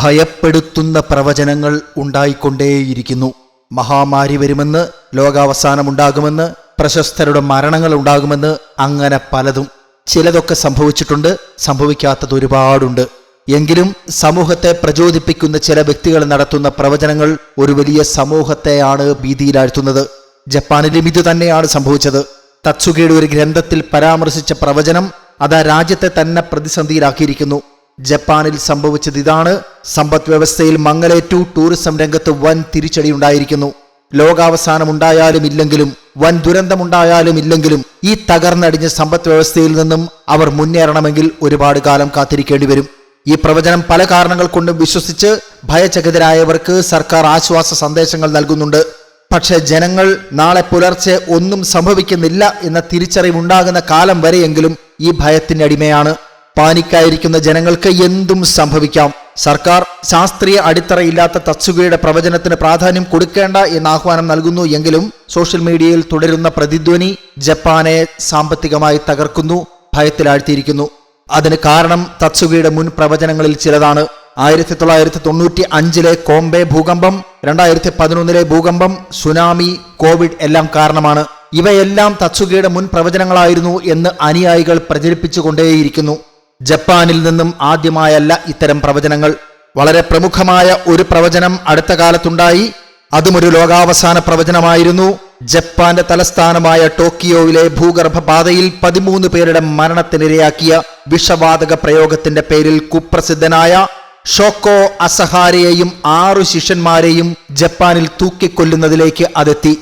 ഭയപ്പെടുത്തുന്ന പ്രവചനങ്ങൾ ഉണ്ടായിക്കൊണ്ടേയിരിക്കുന്നു. മഹാമാരി വരുമെന്ന് ലോകാവസാനമുണ്ടാകുമെന്ന് പ്രശസ്തരുടെ മരണങ്ങൾ ഉണ്ടാകുമെന്ന് അങ്ങനെ പലതും. ചിലതൊക്കെ സംഭവിച്ചിട്ടുണ്ട് സംഭവിക്കാത്തത് ഒരുപാടുണ്ട്. എങ്കിലും സമൂഹത്തെ പ്രചോദിപ്പിക്കുന്ന ചില വ്യക്തികൾ നടത്തുന്ന പ്രവചനങ്ങൾ ഒരു വലിയ സമൂഹത്തെയാണ് ഭീതിയിലാഴ്ത്തുന്നത്. ജപ്പാനിലും ഇത് തന്നെയാണ് സംഭവിച്ചത്. തത്സുകയുടെ ഒരു ഗ്രന്ഥത്തിൽ പരാമർശിച്ച പ്രവചനം അതാ രാജ്യത്തെ തന്നെ പ്രതിസന്ധിയിലാക്കിയിരിക്കുന്നു. ജപ്പാനിൽ സംഭവിച്ചത് ഇതാണ്. സമ്പദ് വ്യവസ്ഥയിൽ മങ്ങലേറ്റു ടൂറിസം രംഗത്ത് വൻ തിരിച്ചടി ഉണ്ടായിരിക്കുന്നു ലോകാവസാനം ഉണ്ടായാലും ഇല്ലെങ്കിലും വൻ ദുരന്തമുണ്ടായാലും ഇല്ലെങ്കിലും ഈ തകർന്നടിഞ്ഞ സമ്പദ് വ്യവസ്ഥയിൽ നിന്നും അവർ മുന്നേറണമെങ്കിൽ ഒരുപാട് കാലം കാത്തിരിക്കേണ്ടി വരും. ഈ പ്രവചനം പല കാരണങ്ങൾ കൊണ്ടും വിശ്വസിച്ച് ഭയചകിതരായവർക്ക് സർക്കാർ ആശ്വാസ സന്ദേശങ്ങൾ നൽകുന്നുണ്ട്. പക്ഷെ ജനങ്ങൾ നാളെ പുലർച്ചെ ഒന്നും സംഭവിക്കുന്നില്ല എന്ന തിരിച്ചറിവുണ്ടാകുന്ന കാലം വരെയെങ്കിലും ഈ ഭയത്തിന്റെ അടിമയാണ്. പാനിക്കായിരിക്കുന്ന ജനങ്ങൾക്ക് എന്തും സംഭവിക്കാം. സർക്കാർ ശാസ്ത്രീയ അടിത്തറയില്ലാത്ത തത്സുകയുടെ പ്രവചനത്തിന് പ്രാധാന്യം കൊടുക്കേണ്ട എന്ന ആഹ്വാനം നൽകുന്നു. എങ്കിലും സോഷ്യൽ മീഡിയയിൽ തുടരുന്ന പ്രതിധ്വനി ജപ്പാനെ സാമ്പത്തികമായി തകർക്കുന്നു ഭയത്തിലാഴ്ത്തിയിരിക്കുന്നു. അതിന് കാരണം തത്സുകയുടെ മുൻ പ്രവചനങ്ങളിൽ ചിലതാണ്. ആയിരത്തി തൊള്ളായിരത്തി തൊണ്ണൂറ്റി അഞ്ചിലെ കോംബെ ഭൂകമ്പം രണ്ടായിരത്തി പതിനൊന്നിലെ ഭൂകമ്പം സുനാമി കോവിഡ് എല്ലാം കാരണമാണ്. ഇവയെല്ലാം തത്സുകയുടെ മുൻ പ്രവചനങ്ങളായിരുന്നു എന്ന് അനുയായികൾ പ്രചരിപ്പിച്ചുകൊണ്ടേയിരിക്കുന്നു. ജപ്പാനിൽ നിന്നും ആദ്യമായല്ല ഇത്തരം പ്രവചനങ്ങൾ. വളരെ പ്രമുഖമായ ഒരു പ്രവചനം അടുത്ത കാലത്തുണ്ടായി. അതും ഒരു ലോകാവസാന പ്രവചനമായിരുന്നു. ജപ്പാന്റെ തലസ്ഥാനമായ ടോക്കിയോയിലെ ഭൂഗർഭപാതയിൽ പതിമൂന്ന് പേരുടെ മരണത്തിനിരയാക്കിയ വിഷവാതക പ്രയോഗത്തിന്റെ പേരിൽ കുപ്രസിദ്ധനായ ഷോക്കോ അസഹാരയെയും ആറു ശിഷ്യന്മാരെയും ജപ്പാനിൽ തൂക്കിക്കൊല്ലുന്നതിലേക്ക് അതെത്തി.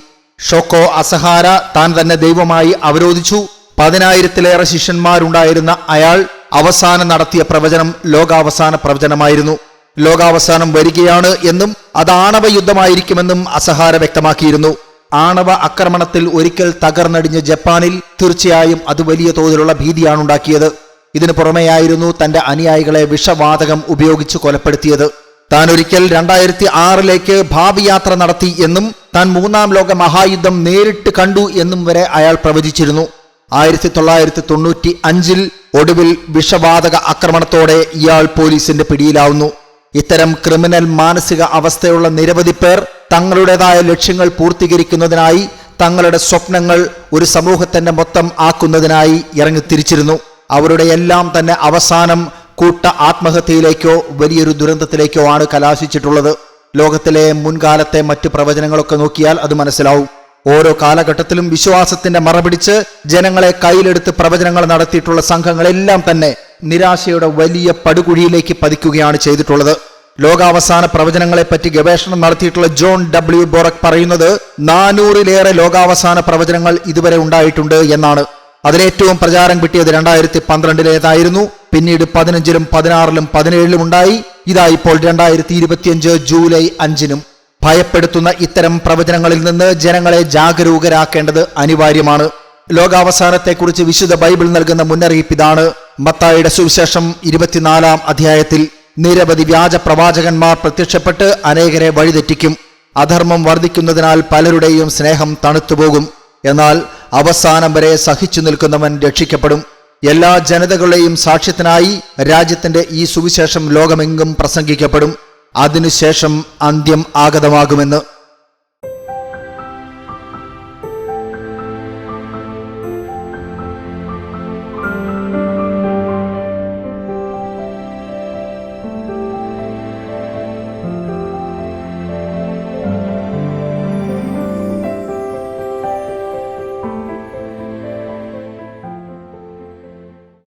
ഷോക്കോ അസഹാര താൻ തന്നെ ദൈവമായി അവരോധിച്ചു. പതിനായിരത്തിലേറെ ശിഷ്യന്മാരുണ്ടായിരുന്ന അയാൾ അവസാനം നടത്തിയ പ്രവചനം ലോകാവസാന പ്രവചനമായിരുന്നു. ലോകാവസാനം വരികയാണ് എന്നും അത് ആണവ യുദ്ധമായിരിക്കുമെന്നും അസഹാര വ്യക്തമാക്കിയിരുന്നു. ആണവ ആക്രമണത്തിൽ ഒരിക്കൽ തകർന്നടിഞ്ഞ ജപ്പാനിൽ തീർച്ചയായും അത് വലിയ തോതിലുള്ള ഭീതിയാണ് ഉണ്ടാക്കിയത്. ഇതിനു പുറമെയായിരുന്നു തന്റെ അനുയായികളെ വിഷവാതകം ഉപയോഗിച്ച് കൊലപ്പെടുത്തിയത്. താൻ ഒരിക്കൽ രണ്ടായിരത്തി ആറിലേക്ക് ഭാവി യാത്ര നടത്തി എന്നും താൻ മൂന്നാം ലോക മഹായുദ്ധം നേരിട്ട് കണ്ടു എന്നും വരെ അയാൾ പ്രവചിച്ചിരുന്നു. ആയിരത്തി തൊള്ളായിരത്തി തൊണ്ണൂറ്റി അഞ്ചിൽ ഒടുവിൽ വിഷവാതക ആക്രമണത്തോടെ ഇയാൾ പോലീസിന്റെ പിടിയിലാവുന്നു. ഇത്തരം ക്രിമിനൽ മാനസിക അവസ്ഥയുള്ള നിരവധി പേർ തങ്ങളുടേതായ ലക്ഷ്യങ്ങൾ പൂർത്തീകരിക്കുന്നതിനായി തങ്ങളുടെ സ്വപ്നങ്ങൾ ഒരു സമൂഹത്തിന്റെ മൊത്തം ആക്കുന്നതിനായി ഇറങ്ങിത്തിരിച്ചിരുന്നു. അവരുടെ എല്ലാം തന്നെ അവസാനം കൂട്ട ആത്മഹത്യയിലേക്കോ വലിയൊരു ദുരന്തത്തിലേക്കോ ആണ് കലാശിച്ചിട്ടുള്ളത്. ലോകത്തിലെ മുൻകാലത്തെ മറ്റു പ്രവചനങ്ങളൊക്കെ നോക്കിയാൽ അത് മനസ്സിലാവും. ഓരോ കാലഘട്ടത്തിലും വിശ്വാസത്തിന്റെ മറപിടിച്ച് ജനങ്ങളെ കയ്യിലെടുത്ത് പ്രവചനങ്ങൾ നടത്തിയിട്ടുള്ള സംഘങ്ങളെല്ലാം തന്നെ നിരാശയുടെ വലിയ പടുകുഴിയിലേക്ക് പതിക്കുകയാണ് ചെയ്തിട്ടുള്ളത്. ലോകാവസാന പ്രവചനങ്ങളെപ്പറ്റി ഗവേഷണം നടത്തിയിട്ടുള്ള ജോൺ ഡബ്ല്യു ബോറക് പറയുന്നത് നാനൂറിലേറെ ലോകാവസാന പ്രവചനങ്ങൾ ഇതുവരെ ഉണ്ടായിട്ടുണ്ട് എന്നാണ്. അതിലേറ്റവും പ്രചാരം കിട്ടിയത് രണ്ടായിരത്തി പന്ത്രണ്ടിലേതായിരുന്നു പിന്നീട് പതിനഞ്ചിലും പതിനാറിലും പതിനേഴിലും ഉണ്ടായി. ഇതാ ഇപ്പോൾ രണ്ടായിരത്തി ഇരുപത്തിയഞ്ച് ജൂലൈ അഞ്ചിനും. ഭയപ്പെടുത്തുന്ന ഇത്തരം പ്രവചനങ്ങളിൽ നിന്ന് ജനങ്ങളെ ജാഗരൂകരാക്കേണ്ടത് അനിവാര്യമാണ്. ലോകാവസാനത്തെക്കുറിച്ച് വിശുദ്ധ ബൈബിൾ നൽകുന്ന മുന്നറിയിപ്പ് ഇതാണ്. മത്തായിയുടെ സുവിശേഷം ഇരുപത്തിനാലാം അധ്യായത്തിൽ നിരവധി വ്യാജ പ്രവാചകന്മാർ പ്രത്യക്ഷപ്പെട്ട് അനേകരെ വഴിതെറ്റിക്കും. അധർമ്മം വർദ്ധിക്കുന്നതിനാൽ പലരുടെയും സ്നേഹം തണുത്തുപോകും. എന്നാൽ അവസാനം വരെ സഹിച്ചു നിൽക്കുന്നവൻ രക്ഷിക്കപ്പെടും. എല്ലാ ജനതകളുടെയും സാക്ഷ്യത്തിനായി രാജ്യത്തിന്റെ ഈ സുവിശേഷം ലോകമെങ്കും പ്രസംഗിക്കപ്പെടും. അതിനുശേഷം അന്ത്യം ആഗതമാകുമെന്ന്